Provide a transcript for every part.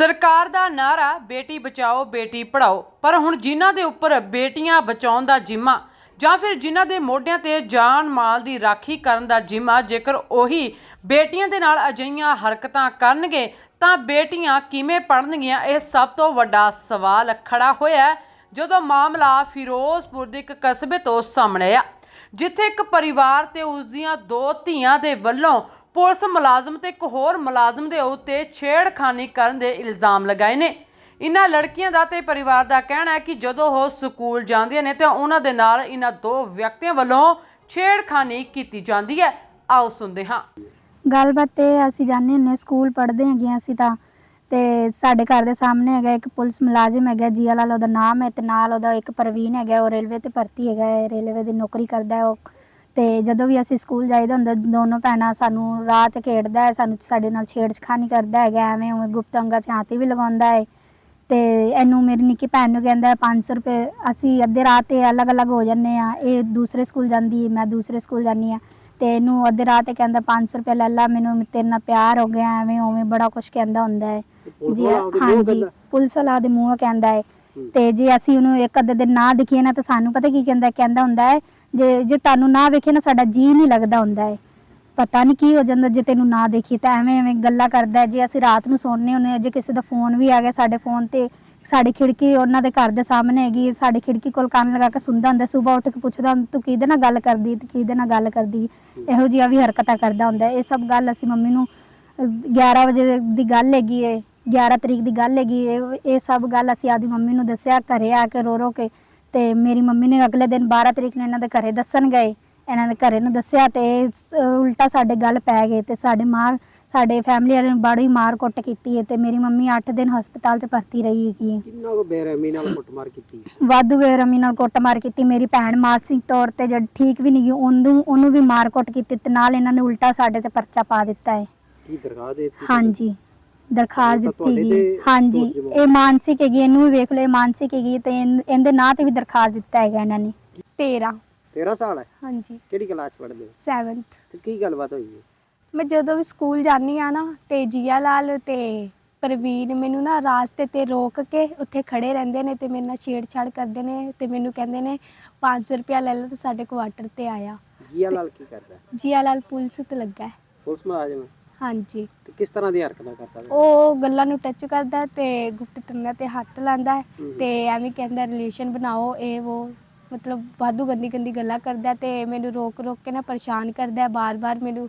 ਸਰਕਾਰ ਦਾ ਨਾਰਾ ਬੇਟੀ ਬਚਾਓ, ਬੇਟੀ ਪੜਾਓ ਪਰ ਹੁਣ ਜਿਨ੍ਹਾਂ ਦੇ ਉੱਪਰ ਬੇਟੀਆਂ ਬਚਾਉਣ ਦਾ ਜਿੰਮਾ ਜਾਂ ਫਿਰ ਜਿਨ੍ਹਾਂ ਦੇ ਮੋਢਿਆਂ ਤੇ ਜਾਨ ਮਾਲ ਦੀ ਰਾਖੀ ਕਰਨ ਦਾ ਜਿੰਮਾ, ਜੇਕਰ ਉਹੀ ਬੇਟੀਆਂ ਦੇ ਨਾਲ ਅਜਿਹੀਆਂ ਹਰਕਤਾਂ ਕਰਨਗੇ, ਤਾਂ ਬੇਟੀਆਂ ਕਿਵੇਂ ਪੜਨਗੀਆਂ ਇਹ ਸਭ ਤੋਂ ਵੱਡਾ ਸਵਾਲ ਖੜਾ ਹੋਇਆ ਜਦੋਂ ਮਾਮਲਾ ਫਿਰੋਜ਼ਪੁਰ ਦੇ ਇੱਕ ਕਸਬੇ ਤੋਂ ਸਾਹਮਣੇ ਆ, ਜਿੱਥੇ ਇੱਕ ਪਰਿਵਾਰ ਤੇ ਉਸ ਦੀਆਂ ਦੋ ਧੀਆਂ ਦੇ ਵੱਲੋਂ ਪੁਲਿਸ ਮੁਲਾਜ਼ਮ ਤੇ ਇੱਕ ਹੋਰ ਮੁਲਾਜ਼ਮ ਦੇ ਉੱਤੇ ਛੇੜਖਾਨੀ ਕਰਨ ਦੇ ਇਲਜ਼ਾਮ ਲਗਾਏ ਨੇ। ਇਨ੍ਹਾਂ ਲੜਕੀਆਂ ਦਾ ਤੇ ਪਰਿਵਾਰ ਦਾ ਕਹਿਣਾ ਹੈ ਕਿ ਜਦੋਂ ਉਹ ਸਕੂਲ ਜਾਂਦੀਆਂ ਨੇ ਤਾਂ ਉਹਨਾਂ ਦੇ ਨਾਲ ਇਨ੍ਹਾਂ ਦੋ ਵਿਅਕਤੀਆਂ ਵੱਲੋਂ ਛੇੜਖਾਨੀ ਕੀਤੀ ਜਾਂਦੀ ਹੈ। ਆਓ ਸੁਣਦੇ ਹਾਂ। ਗੱਲਬਾਤ ਇਹ ਅਸੀਂ ਜਾਂਦੇ ਹੁੰਦੇ ਹਾਂ, ਸਕੂਲ ਪੜ੍ਹਦੇ ਹੈਗੇ ਹਾਂ ਅਸੀਂ ਤਾਂ। ਤੇ ਸਾਡੇ ਘਰ ਦੇ ਸਾਹਮਣੇ ਹੈਗਾ ਇੱਕ ਪੁਲਿਸ ਮੁਲਾਜ਼ਮ ਹੈਗਾ ਜੀਆ ਲਾਲ ਉਹਦਾ ਨਾਮ ਹੈ ਤੇ ਨਾਲ ਉਹਦਾ ਇੱਕ ਪ੍ਰਵੀਨ ਹੈਗਾ ਉਹ ਰੇਲਵੇ ਤੇ ਭਰਤੀ ਹੈਗਾ ਹੈ, ਰੇਲਵੇ ਦੀ ਨੌਕਰੀ ਕਰਦਾ ਹੈ ਉਹ। ਤੇ ਜਦੋਂ ਵੀ ਅਸੀਂ ਸਕੂਲ ਜਾਈਦਾ ਹੁੰਦਾ ਦੋਨੋਂ ਭੈਣਾਂ ਸਾਨੂੰ ਰਾਤ ਖੇਡਦਾ ਹੈ ਸਾਨੂੰ ਸਾਡੇ ਨਾਲ ਛੇੜਛਾਣੀ ਕਰਦਾ ਹੈਗਾ ਐਵੇਂ ਉਵੇਂ ਗੁਪਤ ਅੰਗਾਂ 'ਚ ਹਾਥੀ ਵੀ ਲਗਾਉਂਦਾ ਹੈ। ਤੇ ਇਹਨੂੰ ਮੇਰੀ ਨਿੱਕੀ ਭੈਣ ਨੂੰ ਕਹਿੰਦਾ ਹੈ 500 ਰੁਪਏ ਅਸੀਂ ਅੱਧੇ ਰਾਤ ਤੇ ਅਲੱਗ-ਅਲੱਗ ਹੋ ਜੰਨੇ ਆ ਇਹ ਦੂਸਰੇ ਸਕੂਲ ਜਾਂਦੀ ਮੈਂ ਦੂਸਰੇ ਸਕੂਲ ਜਾਂਦੀ ਆ ਤੇ ਇਹਨੂੰ ਅੱਧੇ ਰਾਤ ਤੇ ਕਹਿੰਦਾ 500 ਰੁਪਏ ਲੈ ਲਾ ਮੈਨੂੰ ਤੇਰੇ ਨਾਲ ਪਿਆਰ ਹੋ ਗਿਆ ਐਵੇਂ ਉਵੇਂ ਬੜਾ ਕੁਝ ਕਹਿੰਦਾ ਹੁੰਦਾ ਹੈ। ਜੀ ਹਾਂਜੀ ਪੁਲਿਸ ਵਾਲਾ ਦੇ ਮੂੰਹੋਂ ਕਹਿੰਦਾ ਹੈ। ਤੇ ਜੇ ਅਸੀਂ ਉਹਨੂੰ ਇੱਕ ਅੱਧੇ ਦਿਨ ਨਾ ਦਿਖੀਏ ਨਾ ਤਾਂ ਸਾਨੂੰ ਪਤਾ ਕੀ ਕਹਿੰਦਾ ਕਹਿੰਦਾ ਹੁੰਦਾ ਹੈ ਜੇ ਜੇ ਤੁਹਾਨੂੰ ਨਾ ਵੇਖੇ ਨਾ ਸਾਡਾ ਜੀ ਨਹੀਂ ਲੱਗਦਾ ਹੁੰਦਾ ਹੈ ਪਤਾ ਨਹੀਂ ਕੀ ਹੋ ਜਾਂਦਾ ਜੇ ਤੈਨੂੰ ਨਾ ਦੇਖੀ ਤਾਂ ਐਵੇਂ ਐਵੇਂ ਗੱਲਾਂ ਕਰਦਾ ਹੈ। ਜੇ ਅਸੀਂ ਰਾਤ ਨੂੰ ਸੌਂਦੇ ਹੁੰਦੇ ਹਾਂ ਜੇ ਕਿਸੇ ਦਾ ਫੋਨ ਵੀ ਆ ਗਿਆ ਸਾਡੇ ਫੋਨ ਤੇ ਸਾਡੀ ਖਿੜਕੀ ਉਹਨਾਂ ਦੇ ਘਰ ਦੇ ਸਾਹਮਣੇ ਹੈਗੀ ਸਾਡੀ ਖਿੜਕੀ ਕੋਲ ਕੰਨ ਲਗਾ ਕੇ ਸੁਣਦਾ ਹੁੰਦਾ ਸਵੇਰ ਉੱਠ ਕੇ ਪੁੱਛਦਾ ਹੁੰਦਾ, ਤੂੰ ਕਿਹਦੇ ਨਾਲ ਗੱਲ ਕਰਦੀ ਤੇ ਕਿਹਦੇ ਨਾਲ ਗੱਲ ਕਰਦੀ ਇਹੋ ਜਿਹੀਆਂ ਵੀ ਹਰਕਤਾਂ ਕਰਦਾ ਹੁੰਦਾ ਹੈ। ਇਹ ਸਭ ਗੱਲ ਅਸੀਂ ਮੰਮੀ ਨੂੰ ਅਹ, 11 ਵਜੇ ਦੀ ਗੱਲ ਹੈਗੀ ਏ 11 ਤਰੀਕ ਦੀ ਗੱਲ ਹੈਗੀ ਏ ਇਹ ਸਭ ਗੱਲ ਅਸੀਂ ਆਦੀ ਮੰਮੀ ਨੂੰ ਦੱਸਿਆ ਘਰੇ ਆ ਕੇ ਰੋ ਰੋ ਕੇ ਤੇ ਮੇਰੀ ਮੰਮੀ ਨੇ ਅਗਲੇ ਦਿਨ 12 ਤਰੀਕ ਨੂੰ ਇਹਨਾਂ ਦੇ ਘਰੇ ਦੱਸਣ ਗਏ ਇਹਨਾਂ ਦੇ ਘਰੇ ਨੂੰ ਦੱਸਿਆ ਤੇ ਅਹ, ਉਲਟਾ ਸਾਡੇ ਗੱਲ ਪੈ ਗਏ ਤੇ ਸਾਡੇ ਮਾਰ ਸਾਡੇ ਫੈਮਿਲੀ ਵਾਲਿਆਂ ਨੇ ਬੜੀ ਮਾਰ ਕੁੱਟ ਕੀਤੀ ਹੈ ਤੇ ਮੇਰੀ ਮੰਮੀ 8 ਦਿਨ ਹਸਪਤਾਲ ਤੇ ਭਰਤੀ ਰਹੀ ਹੈਗੀ ਹੈ। ਕਿੰਨਾ ਕੋ ਬੇਰਹਿਮੀ ਨਾਲ ਕੁੱਟਮਾਰ ਕੀਤੀ? ਵਾਧੂ ਬੇਰਮੀ ਨਾਲ ਕੁੱਟਮਾਰ ਕੀਤੀ ਮੇਰੀ ਭੈਣ ਮਾਨਸਿਕ ਤੌਰ ਤੇ ਜਦ ਠੀਕ ਵੀ ਨਹੀਂ ਗਈ ਉਹਨੂੰ ਉਹਨੂੰ ਵੀ ਮਾਰ ਕੁੱਟ ਕੀਤੀ ਤੇ ਨਾਲ ਇਹਨਾਂ ਨੇ ਉਲਟਾ ਸਾਡੇ ਤੇ ਪਰਚਾ ਪਾ ਦਿੱਤਾ ਹੈ। ਕੀ ਦਰਗਾਹ ਦੇ ਦਿੱਤੀ ਹਾਂਜੀ। ਦਰਖਾਸਤ ਤਾਂ ਦਿੱਤੀ ਤੁਹਾਡੇ ਗਈ। ਤੇ ਹਾਂਜੀ ਦੋਸ਼ ਇਹ ਮਾਨਸਿਕ ਹੈਗੀ ਇਹਨੂੰ ਵੀ ਵੇਖ ਲਓ ਇਹ ਮਾਨਸਿਕ ਹੈਗੀ ਤੇ ਇਹਨ- ਇਹਦੇ ਨਾਂ ਤੇ ਵੀ ਦਰਖਾਸਤ ਦਿੱਤਾ ਹੈਗਾ ਇਹਨਾਂ ਨੇ। 13 13 ਸਾਲ ਹੈ? ਹਾਂਜੀ। ਕਿਹੜੀ ਕਲਾਸ ਪੜ੍ਹਦੇ ਹੋ? 7th ਤੇ ਕੀ ਗੱਲਬਾਤ ਹੋਈ ਹੈ? ਮੈਂ ਜਦੋਂ ਵੀ ਸਕੂਲ ਜਾਂਦੀ ਆ ਨਾ ਤੇ ਜੀਆ ਲਾਲ ਤੇ ਪ੍ਰਵੀਨ ਮੈਨੂੰ ਨਾ ਰਾਸਤੇ ਤੇ ਰੋਕ ਕੇ ਉੱਥੇ ਖੜੇ ਰਹਿੰਦੇ ਨੇ ਤੇ ਮੇਰੇ ਨਾਲ ਛੇੜਛਾੜ ਕਰਦੇ ਨੇ ਤੇ ਮੈਨੂੰ ਕਹਿੰਦੇ ਨੇ 500 ਰੁਪਇਆ ਲੈ ਲੈ ਤੇ ਸਾਡੇ ਕੁਆਟਰ ਤੇ ਆਇਆ। ਜੀਆ ਲਾਲ ਕੀ ਕਰਦਾ? ਜੀਆ ਲਾਲ ਪੁਲਿਸ ਤੇ ਲੱਗਾ ਹੈ। ਪੁਲਿਸ ਮੁਲਾਜ਼ਮ ਹੈ? ਹਾਂਜੀ ਤੇ ਕਿਸ ਤਰ੍ਹਾਂ ਦੀ ਹਰਕਤਾਂ ਕਰਦਾ ਹੈ ਉਹ ਗੱਲਾਂ ਨੂੰ ਟੱਚ ਕਰਦਾ ਤੇ ਗੁਪਤ ਤੰਨਾ ਤੇ ਹੱਥ ਲਾਉਂਦਾ ਹੈ ਹਮ। ਤੇ ਐਵੇਂ ਕਹਿੰਦਾ ਰਿਲੇਸ਼ਨ ਬਣਾਓ ਇਹ ਉਹ ਮਤਲਬ ਵਾਧੂ ਗੰਦੀ ਗੰਦੀ ਗੱਲਾਂ ਕਰਦਾ ਤੇ ਮੈਨੂੰ ਰੋਕ ਰੋਕ ਕੇ ਨਾ ਪਰੇਸ਼ਾਨ ਕਰਦਾ ਬਾਰ-ਬਾਰ ਮੈਨੂੰ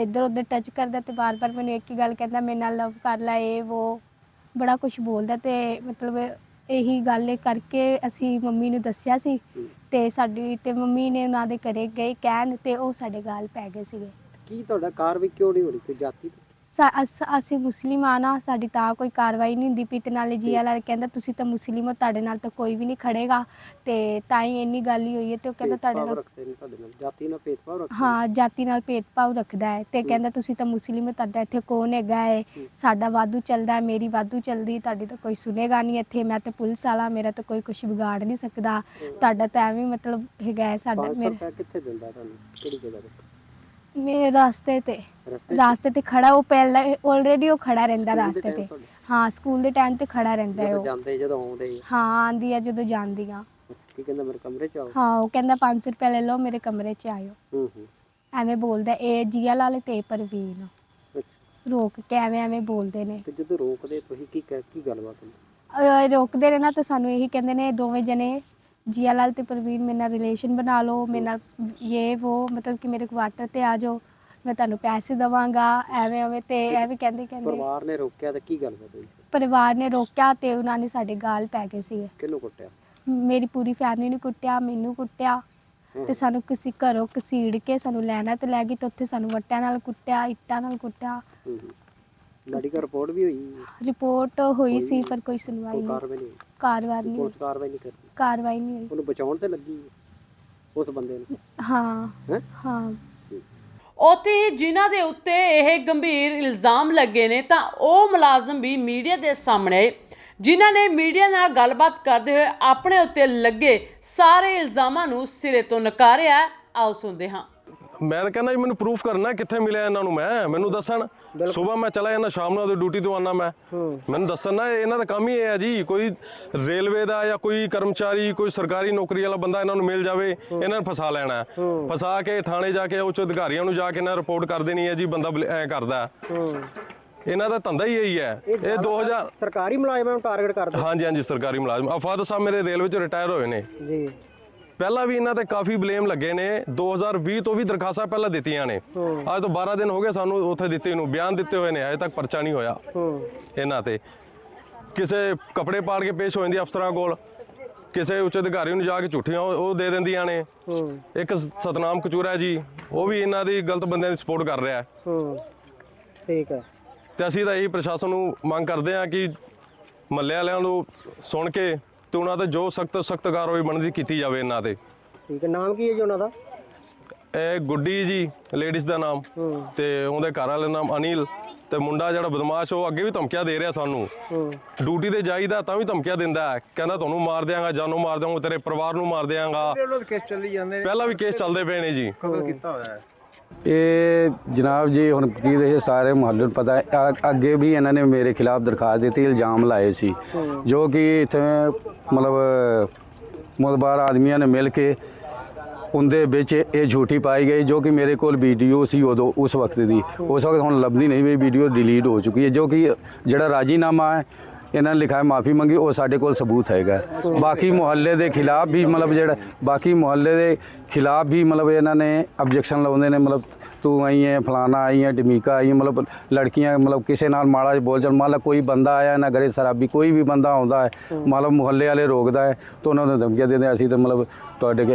ਇੱਧਰ ਉੱਧਰ ਟੱਚ ਕਰਦਾ ਤੇ ਬਾਰ-ਬਾਰ ਮੈਨੂੰ ਇੱਕ ਹੀ ਗੱਲ ਕਹਿੰਦਾ ਮੇਰੇ ਨਾਲ ਲਵ ਕਰ ਲੈ ਇਹ ਉਹ ਬੜਾ ਕੁਝ ਬੋਲਦਾ ਤੇ ਮਤਲਬ ਇਹੀ ਗੱਲ ਕਰਕੇ ਅਸੀਂ ਮੰਮੀ ਨੂੰ ਦੱਸਿਆ ਸੀ ਹਮ। ਤੇ ਸਾਡੀ ਤੇ ਮੰਮੀ ਨੇ ਉਹਨਾਂ ਦੇ ਘਰੇ ਗਏ ਕਹਿਣ ਤੇ ਉਹ ਸਾਡੇ ਗਾਲ ਪੈ ਗਏ ਸੀਗੇ ਕੀ ਤੁਹਾਡਾ ਕਾਰ ਵੀ ਕਿਉਂ ਨਹੀਂ ਹੋ ਰਹੀ ਕੋਈ ਜਾਤੀ ਸਾ- ਅਸ- ਅਸੀਂ ਮੁਸਲਿਮ ਆ ਨਾ ਸਾਡੀ ਤਾਂ ਕੋਈ ਕਾਰਵਾਈ ਨਹੀਂ ਹੁੰਦੀ ਪਈ ਤੇ ਨਾਲੇ ਲਾਲ ਕਹਿੰਦਾ ਤੁਸੀਂ ਤਾਂ ਮੁਸਲਿਮ ਹੋ ਤੁਹਾਡੇ ਨਾਲ ਤਾਂ ਕੋਈ ਵੀ ਨਹੀਂ ਖੜੇਗਾ। ਤੇ ਤਾਂ ਹੀ ਇੰਨੀ ਗੱਲ ਹੀ ਹੋਈ ਹੈ ਤੇ ਉਹ ਕਹਿੰਦਾ ਤੁਹਾਡੇ ਭੇਦਭਾਵ ਨਾਲ ਰੱਖਦੇ ਨੇ ਤੁਹਾਡੇ ਨਾਲ। ਜਾਤੀ ਨਾਲ ਭੇਦਭਾਵ ਰੱਖਦੇ। ਹਾਂ ਜਾਤੀ ਨਾਲ ਭੇਦਭਾਵ ਰੱਖਦਾ ਹੈ ਤੇ ਕਹਿੰਦਾ ਤੁਸੀਂ ਤਾਂ ਮੁਸਲਿਮ ਹੋ ਤੁਹਾਡਾ ਇੱਥੇ ਕੌਣ ਹੈਗਾ ਹੈ? ਹੂੰ। ਸਾਡਾ ਵਾਧੂ ਚੱਲਦਾ ਹੈ ਮੇਰੀ ਵਾਧੂ ਚੱਲਦੀ ਤੁਹਾਡੀ ਤਾਂ ਕੋਈ ਸੁਨੇਗਾ ਨਹੀਂ ਇੱਥੇ ਮੈਂ ਤੇ ਪੁਲਿਸ ਵਾਲਾ ਮੇਰਾ ਤਾਂ ਕੋਈ ਕੁਝ ਵਿਗਾੜ ਨਹੀਂ ਸਕਦਾ। ਤੁਹਾਡਾ ਤਾਂ ਐਵੇਂ ਮਤਲਬ ਹੈਗਾ ਹੈ ਸਾਡਾ 500 ਮੇਰੇ ਰੁਪਏ ਕਿੱਥੇ ਦਿੰਦਾ ਤੁਹਾਨੂੰ? ਕਿਹੜੀ ਜਗ੍ਹਾ ਤੇ? ਮੇਰੇ ਰਾਸਤੇ ਤੇ। ਰਸਤੇ 'ਚ? ਰਾਸਤੇ ਤੇ ਖੜਾ ਉਹ ਪਹਿਲਾਂ ਆਲਰੇਡੀ ਉਹ ਖੜਾ ਰਹਿੰਦਾ ਸਕੂਲ ਦੇ ਰਾਸਤੇ time ਤੇ। ਤੁਹਾਡੇ? ਹਾਂ ਸਕੂਲ ਦੇ ਟਾਈਮ ਤੇ ਖੜਾ ਰਹਿੰਦਾ ਹੈ ਜਦੋਂ ਉਹ। ਜਾਂਦੇ ਜਦੋਂ ਆਉਂਦੇ? ਹਾਂ ਆਂਦੀ ਆ ਜਦੋਂ ਜਾਂਦੀ ਆ ਕੀ ਕਹਿੰਦਾ ਮੇਰੇ ਕਮਰੇ ਚ ਆਓ? ਹਾਂ ਉਹ ਕਹਿੰਦਾ 500 ਰੁਪਏ ਲੈ ਲਓ ਮੇਰੇ ਕਮਰੇ 'ਚ ਆਇਓ। ਹੂੰ ਹੂੰ। ਐਵੇਂ ਬੋਲਦਾ ਇਹ ਜੀਆ ਲਾਲ ਤੇ ਪ੍ਰਵੀਨ। ਅੱਛਾ। ਰੋਕ ਕੇ ਐਵੇਂ ਐਵੇਂ ਬੋਲਦੇ ਨੇ। ਤੇ ਜਦੋਂ ਰੋਕਦੇ ਤੁਸੀਂ ਕੀ ਕਹਿ- ਕੀ ਗੱਲਬਾਤ ਹੁੰਦੀ? ਅਹ ਰੋਕਦੇ ਨਾ ਤਾਂ ਸਾਨੂੰ ਇਹੀ ਕਹਿੰਦੇ ਨੇ ਦੋਵੇਂ ਜਣੇ ਜੀਆ ਲਾਲ ਤੇ ਪ੍ਰਵੀਨ ਮੇਰੇ ਨਾਲ ਰਿਲੇਸ਼ਨ ਬਣਾ ਲਓ ਮੇਰੇ ਨਾਲ ਇਹ ਉਹ ਮਤਲਬ ਕਿ ਮੇਰੇ ਕੁਆਟਰ ਤੇ ਆ ਜਾਓ ਮੈਂ ਤੁਹਾਨੂੰ ਪੈਸੇ ਦਵਾਂਗਾ ਐਵੇਂ ਐਵੇਂ ਤੇ ਐਵੇਂ ਕਹਿੰਦੇ ਕਹਿੰਦੇ। ਪਰਿਵਾਰ ਨੇ ਰੋਕਿਆ ਤੇ ਕੀ ਗੱਲਬਾਤ ਹੋਈ ਪਰਿਵਾਰ ਨੇ ਰੋਕਿਆ ਤੇ ਉਹਨਾਂ ਨੇ ਸਾਡੇ ਗਾਲ ਪੈ ਗਏ ਸੀ ਕਿਹਨੂੰ ਕੁੱਟਿਆ? ਮੇਰੀ ਪੂਰੀ ਫੈਮਿਲੀ ਨੂੰ ਕੁੱਟਿਆ ਮੈਨੂੰ ਕੁੱਟਿਆ। ਤੇ ਸਾਨੂੰ ਕਿਸੇ ਘਰੋਂ ਘਸੀੜ ਕੇ ਸਾਨੂੰ ਲੈਣਾ ਤੇ ਲੈ ਗਈ ਤੇ ਉੱਥੇ ਸਾਨੂੰ ਵੱਟਿਆਂ ਨਾਲ ਕੁੱਟਿਆ ਇੱਟਾਂ ਨਾਲ ਕੁੱਟਿਆ। ਮੈਡੀਕਲ ਰਿਪੋਰਟ ਵੀ ਹੋਈ ਰਿਪੋਰਟ ਹੋਈ ਸੀ ਪਰ ਕੋਈ ਸੁਣਵਾਈ ਕੋਈ ਨਹੀਂ। ਕਾਰਵਾਈ ਨਹੀਂ ਹੋਈ। ਕਾਰਵਾਈ ਨਹੀਂ ਹੋਈ। ਪੁਲਿਸ ਕਾਰਵਾਈ ਨਹੀਂ ਕਰਦੀ ਕਾਰਵਾਈ ਨਹੀਂ ਹੋਈ। ਉਹਨੂੰ ਬਚਾਉਣ ਤੇ ਲੱਗੀ ਉਸ ਬੰਦੇ ਨੂੰ। ਹਾਂ ਹੈ? ਹਾਂ। ਉੱਥੇ ਹੀ ਜਿਨ੍ਹਾਂ ਦੇ ਉੱਤੇ ਇਹ ਗੰਭੀਰ ਇਲਜ਼ਾਮ ਲੱਗੇ ਨੇ ਤਾਂ ਉਹ ਮੁਲਾਜ਼ਮ ਵੀ ਮੀਡੀਆ ਦੇ ਸਾਹਮਣੇ ਆਏ, ਜਿਨ੍ਹਾਂ ਨੇ ਮੀਡੀਆ ਨਾਲ ਗੱਲਬਾਤ ਕਰਦੇ ਹੋਏ ਆਪਣੇ ਉੱਤੇ ਲੱਗੇ ਸਾਰੇ ਇਲਜ਼ਾਮਾਂ ਨੂੰ ਸਿਰੇ ਤੋਂ ਨਕਾਰਿਆ। ਆਓ ਸੁਣਦੇ ਹਾਂ। ਮੈਂ ਤਾਂ ਕਹਿੰਦਾ ਜੀ ਮੈਨੂੰ ਪ੍ਰੂਫ ਕਰਨਾ ਕਿੱਥੇ ਮਿਲਿਆ ਇਹਨਾਂ ਨੂੰ ਮੈਂ। ਮੈਨੂੰ ਦੱਸਣ। ਸਵੇਰ ਮੈਂ ਚਲਾ ਜਾਂਦਾ ਸ਼ਾਮ ਨੂੰ ਉਹਦੀ ਡਿਊਟੀ ਤੋਂ ਆਉਣਾ ਮੈਂ। ਮੈਨੂੰ ਦੱਸਣ ਨਾ ਇਹਨਾਂ ਦਾ ਕੰਮ ਹੀ ਇਹ ਹੈ ਜੀ ਕੋਈ ਰੇਲਵੇ ਦਾ ਜਾਂ ਕੋਈ ਕਰਮਚਾਰੀ ਕੋਈ ਸਰਕਾਰੀ ਨੌਕਰੀ ਵਾਲਾ ਬੰਦਾ ਇਹਨਾਂ ਨੂੰ ਮਿਲ ਜਾਵੇ ਇਹਨਾਂ ਨੂੰ ਫਸਾ ਲੈਣਾ। ਫਸਾ ਕੇ ਥਾਣੇ ਜਾ ਕੇ ਉੱਚ ਅਧਿਕਾਰੀਆਂ ਨੂੰ ਜਾ ਕੇ ਇਹਨਾਂ ਰਿਪੋਰਟ ਕਰ ਦੇਣੀ ਹੈ ਜੀ ਬੰਦਾ ਐਂ ਕਰਦਾ ਇਹਨਾਂ ਦਾ ਧੰਦਾ ਹੀ ਇਹੀ ਹੈ। ਇਹ 2000 ਸਰਕਾਰੀ ਮੁਲਾਜ਼ਮਾਂ ਨੂੰ ਟਾਰਗੇਟ ਕਰਦੇ। ਹਾਂਜੀ ਹਾਂਜੀ ਸਰਕਾਰੀ ਮੁਲਾਜ਼ਮ। ਆਫਾਦ ਸਾਹਿਬ ਮੇਰੇ ਰੇਲਵੇ ਚ ਰਿਟਾਇਰ ਹੋਏ ਨੇ। ਜੀ। ਪਹਿਲਾਂ ਵੀ ਇਹਨਾਂ ਤੇ ਕਾਫੀ ਬਲੇਮ ਲੱਗੇ ਨੇ। 2020 ਤੋਂ ਵੀ ਦਰਖਾਸਤਾਂ ਪਹਿਲਾਂ ਦਿੱਤੀਆਂ ਨੇ। ਅੱਜ ਤੋਂ 12 ਦਿਨ ਹੋ ਗਏ ਸਾਨੂੰ ਉੱਥੇ ਦਿੱਤੇ ਨੂੰ। ਬਿਆਨ ਦਿੱਤੇ ਹੋਏ ਨੇ ਅਜੇ ਤੱਕ ਪਰਚਾ ਨਹੀਂ ਹੋਇਆ। ਇਹਨਾਂ ਤੇ। ਕਿਸੇ ਕੱਪੜੇ ਪਾੜ ਕੇ ਪੇਸ਼ ਹੋ ਜਾਂਦੀ ਅਫਸਰਾਂ ਕੋਲ। ਕਿਸੇ ਉੱਚ ਅਧਿਕਾਰੀ ਨੂੰ ਜਾ ਕੇ ਝੂਠੀਆਂ ਉਹ ਦੇ ਦਿੰਦੀਆਂ ਨੇ। ਇੱਕ ਸਤਨਾਮ ਕਚੂਰਾ ਜੀ ਉਹ ਵੀ ਇਹਨਾਂ ਦੀ ਗਲਤ ਬੰਦਿਆਂ ਦੀ ਸਪੋਰਟ ਕਰ ਰਿਹਾ ਹੈ। ਹੂੰ। ਠੀਕ ਹੈ। ਤੇ ਅਸੀਂ ਤਾਂ ਇਹੀ ਪ੍ਰਸ਼ਾਸਨ ਨੂੰ ਮੰਗ ਕਰਦੇ ਹਾਂ ਕਿ ਮੱਲੇ ਵਾਲਿਆਂ ਨੂੰ ਸੁਣ ਕੇ ਤੇ ਉਹਨਾਂ ਤੇ ਜੋ ਸਖਤ ਸਖਤ ਕਾਰਵਾਈ ਬਣਦੀ ਕੀਤੀ ਜਾਵੇ ਇਹਨਾਂ ਤੇ। ਠੀਕ ਹੈ ਨਾਮ ਕੀ ਹੈ ਜੀ ਉਹਨਾਂ ਦਾ? ਇਹ ਗੁੱਡੀ ਜੀ ਲੇਡੀਜ਼ ਦਾ ਨਾਮ। ਹੂੰ। ਤੇ ਉਹਦੇ ਘਰ ਵਾਲੇ ਦਾ ਨਾਮ ਅਨਿਲ। ਤੇ ਮੁੰਡਾ ਜਿਹੜਾ ਬਦਮਾਸ਼ ਉਹ ਅੱਗੇ ਵੀ ਧਮਕੀਆਂ ਦੇ ਰਿਹਾ ਸਾਨੂੰ। ਹੂੰ। ਡਿਊਟੀ ਤੇ ਜਾਈਦਾ ਤਾਂ ਵੀ ਧਮਕੀਆਂ ਦਿੰਦਾ ਹੈ। ਕਹਿੰਦਾ ਤੁਹਾਨੂੰ ਮਾਰ ਦਿਆਂਗਾ ਜਾਨੋਂ ਮਾਰ ਦਿਆਂਗਾ ਤੇਰੇ ਪਰਿਵਾਰ ਨੂੰ ਮਾਰ ਦਿਆਂਗਾ। ਪਹਿਲਾਂ ਵੀ ਕੇਸ ਚੱਲਦੇ ਪਏ ਨੇ ਜੀ। ਕਤਲ ਕੀਤਾ ਹੋਇਆ ਹੈ। ਇਹ ਜਨਾਬ ਜੀ, ਹੁਣ ਕੀ ਦੇ ਸਾਰੇ ਮੁਹੱਲੇ ਨੂੰ ਪਤਾ ਹੈ। ਅ- ਅੱਗੇ ਵੀ ਇਹਨਾਂ ਨੇ ਮੇਰੇ ਖਿਲਾਫ ਦਰਖਾਸਤ ਦਿੱਤੀ, ਇਲਜ਼ਾਮ ਲਾਏ ਸੀ। ਜੋ ਕਿ ਇੱਥੇ ਮਤਲਬ ਮੁਤਬਾਰ ਆਦਮੀਆਂ ਨੇ ਮਿਲ ਕੇ ਉਹਦੇ ਵਿੱਚ ਇਹ ਝੂਠੀ ਪਾਈ ਗਈ, ਜੋ ਕਿ ਮੇਰੇ ਕੋਲ ਵੀਡੀਓ ਸੀ ਉਦੋਂ, ਉਸ ਵਕਤ ਦੀ। ਉਸ ਵਕਤ ਹੁਣ ਲੱਭਦੀ ਨਹੀਂ ਵੀ ਵੀਡੀਓ ਡਿਲੀਟ ਹੋ ਚੁੱਕੀ ਹੈ, ਜੋ ਕਿ ਜਿਹੜਾ ਰਾਜੀਨਾਮਾ ਹੈ ਇਹਨਾਂ ਨੇ ਲਿਖਿਆ ਹੈ ਮਾਫੀ ਮੰਗੀ ਉਹ ਸਾਡੇ ਕੋਲ ਸਬੂਤ ਹੈਗਾ ਬਾਕੀ ਮੁਹੱਲੇ ਦੇ ਖਿਲਾਫ ਵੀ ਮਤਲਬ ਜਿਹੜਾ ਬਾਕੀ ਮੁਹੱਲੇ ਦੇ ਖਿਲਾਫ ਵੀ ਮਤਲਬ ਇਹਨਾਂ ਨੇ ਆਬਜੈਕਸ਼ਨ ਲਾਉਂਦੇ ਨੇ ਮਤਲਬ ਤੂੰ ਆਈ ਹੈ ਫਲਾਣਾ ਆਈ ਹੈ ਡਮੀਕਾ ਆਈ ਹੈ ਮਤਲਬ ਲੜਕੀਆਂ ਮਤਲਬ ਕਿਸੇ ਨਾਲ ਮਾੜਾ ਜਿਹਾ ਬੋਲ ਚੱਲ ਮੰਨ ਲਾ ਕੋਈ ਬੰਦਾ ਆਇਆ ਨਾ ਘਰੇ ਸ਼ਰਾਬੀ ਕੋਈ ਵੀ ਬੰਦਾ ਆਉਂਦਾ ਹੈ ਮਤਲਬ ਮੁਹੱਲੇ ਵਾਲੇ ਰੋਕਦਾ ਹੈ ਤਾਂ ਉਹਨਾਂ ਨੂੰ ਧਮਕੀਆਂ ਦਿੰਦੇ ਅਸੀਂ ਤਾਂ ਮਤਲਬ ਤੁਹਾਡੇ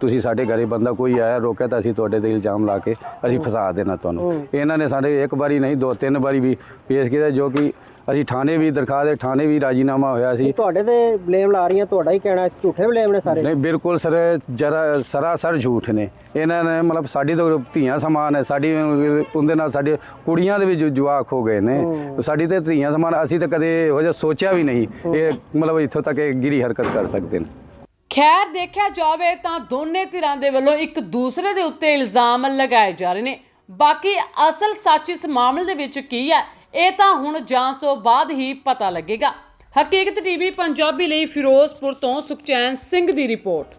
ਤੁਸੀਂ ਸਾਡੇ ਘਰੇ ਬੰਦਾ ਕੋਈ ਆਇਆ ਰੋਕਿਆ ਤਾਂ ਅਸੀਂ ਤੁਹਾਡੇ ਤੇ ਇਲਜ਼ਾਮ ਲਾ ਕੇ ਅਸੀਂ ਫਸਾ ਦੇਣਾ ਤੁਹਾਨੂੰ। ਇਹਨਾਂ ਨੇ ਸਾਡੇ ਇੱਕ ਵਾਰੀ ਨਹੀਂ ਦੋ ਤਿੰਨ ਵਾਰੀ ਵੀ ਪੇਸ਼ ਕੀਤਾ ਜੋ ਕਿ ਅਸੀਂ ਥਾਣੇ ਵੀ ਦਰਖਾਸਤ ਦੇ ਥਾਣੇ ਵੀ ਰਾਜੀਨਾਮਾ ਹੋਇਆ ਸੀ। ਤੁਹਾਡੇ ਤੇ ਬਲੇਮ ਲਾ ਰਹੀਆਂ ਤੁਹਾਡਾ ਹੀ ਕਹਿਣਾ ਝੂਠੇ ਬਲੇਮ ਨੇ ਸਾਰੇ। ਨਹੀਂ ਬਿਲਕੁਲ ਸਰ ਜਰਾ ਸਰਾਸਰ ਝੂਠ ਨੇ। ਇਹਨਾਂ ਨੇ ਮਤਲਬ ਸਾਡੀ ਤਾਂ ਧੀਆਂ ਸਮਾਨ ਹੈ ਸਾਡੀ ਉਹਦੇ ਨਾਲ ਸਾਡੇ ਕੁੜੀਆਂ ਦੇ ਵੀ ਜਵਾਕ ਹੋ ਗਏ ਨੇ। ਸਾਡੀ ਤੇ ਧੀਆਂ ਸਮਾਨ ਅਸੀਂ ਤਾਂ ਕਦੇ ਇਹੋ ਜਿਹਾ ਸੋਚਿਆ ਵੀ ਨਹੀਂ। ਇਹ ਮਤਲਬ ਇੱਥੋਂ ਤੱਕ ਇਹ ਗਿਰੀ ਹਰਕਤ ਕਰ ਸਕਦੇ ਨੇ। ਖੈਰ ਦੇਖਿਆ ਜਾਵੇ ਤਾਂ ਦੋਨੇ ਧਿਰਾਂ ਦੇ ਵੱਲੋਂ ਇੱਕ ਦੂਸਰੇ ਦੇ ਉੱਤੇ ਇਲਜ਼ਾਮ ਲਗਾਏ ਜਾ ਰਹੇ ਨੇ। ਬਾਕੀ ਅਸਲ ਸੱਚ ਇਸ ਮਾਮਲੇ ਦੇ ਵਿੱਚ ਕੀ ਹੈ ਇਹ ਤਾਂ ਹੁਣ ਜਾਂਚ ਤੋਂ ਬਾਅਦ ਹੀ ਪਤਾ ਲੱਗੇਗਾ। ਹਕੀਕਤ ਟੀਵੀ, ਪੰਜਾਬੀ ਲਈ ਫਿਰੋਜ਼ਪੁਰ ਤੋਂ ਸੁਖਚੈਨ ਸਿੰਘ ਦੀ ਰਿਪੋਰਟ।